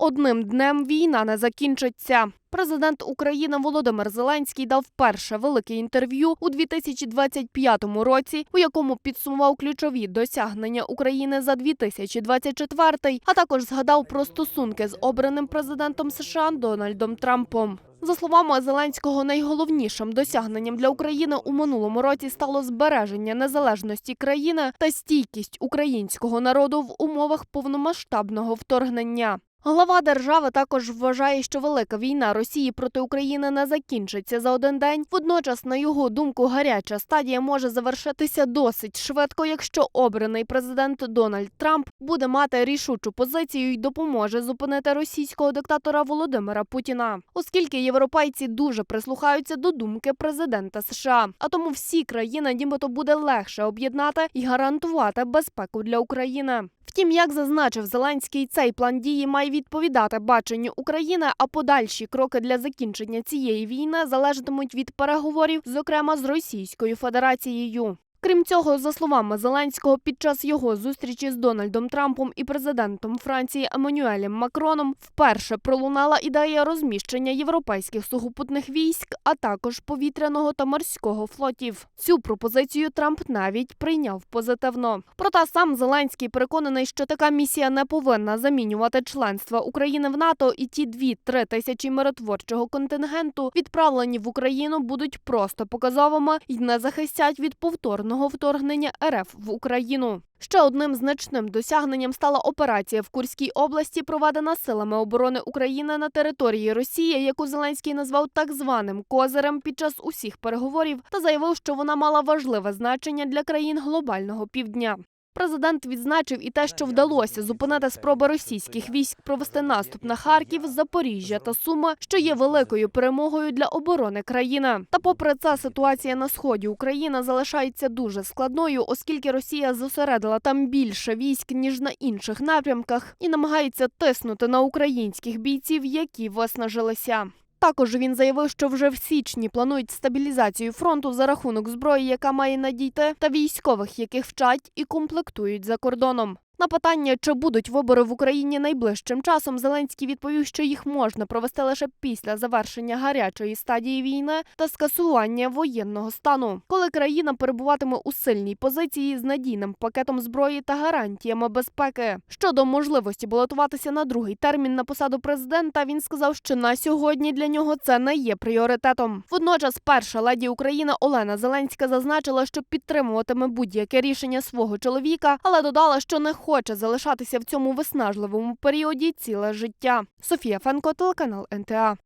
одним днем війна не закінчиться. Президент України Володимир Зеленський дав перше велике інтерв'ю у 2025 році, у якому підсумував ключові досягнення України за 2024, а також згадав про стосунки з обраним президентом США Дональдом Трампом. За словами Зеленського, найголовнішим досягненням для України у минулому році стало збереження незалежності країни та стійкість українського народу в умовах повномасштабного вторгнення. Глава держави також вважає, що велика війна Росії проти України не закінчиться за один день. Водночас, на його думку, гаряча стадія може завершитися досить швидко, якщо обраний президент Дональд Трамп буде мати рішучу позицію і допоможе зупинити російського диктатора Володимира Путіна, оскільки європейці дуже прислухаються до думки президента США. А тому всі країни, нібито буде легше об'єднати і гарантувати безпеку для України. Втім, як зазначив Зеленський, цей план дії має відповідати баченню України, а подальші кроки для закінчення цієї війни залежатимуть від переговорів, зокрема з Російською Федерацією. Крім цього, за словами Зеленського, під час його зустрічі з Дональдом Трампом і президентом Франції Еммануелем Макроном вперше пролунала ідея розміщення європейських сухопутних військ, а також повітряного та морського флотів. Цю пропозицію Трамп навіть прийняв позитивно. Проте сам Зеленський переконаний, що така місія не повинна замінювати членство України в НАТО, і ті дві-три тисячі миротворчого контингенту, відправлені в Україну, будуть просто показовими і не захистять від повторного вторгнення РФ в Україну. Ще одним значним досягненням стала операція в Курській області, проведена силами оборони України на території Росії, яку Зеленський назвав так званим козирем під час усіх переговорів, та заявив, що вона мала важливе значення для країн глобального півдня. Президент відзначив і те, що вдалося зупинити спроби російських військ провести наступ на Харків, Запоріжжя та Суми, що є великою перемогою для оборони країни. Та, попри це, ситуація на сході України залишається дуже складною, оскільки Росія зосередила там більше військ ніж на інших напрямках, і намагається тиснути на українських бійців, які виснажилися. Також він заявив, що вже в січні планують стабілізацію фронту за рахунок зброї, яка має надійти, та військових, яких вчать і комплектують за кордоном. На питання, чи будуть вибори в Україні найближчим часом, Зеленський відповів, що їх можна провести лише після завершення гарячої стадії війни та скасування воєнного стану, коли країна перебуватиме у сильній позиції з надійним пакетом зброї та гарантіями безпеки. Щодо можливості балотуватися на другий термін на посаду президента, він сказав, що на сьогодні для нього це не є пріоритетом. Водночас, перша леді України Олена Зеленська зазначила, що підтримуватиме будь-яке рішення свого чоловіка, але додала, що не хоче залишатися в цьому виснажливому періоді ціле життя. Софія Фенко, телеканал НТА.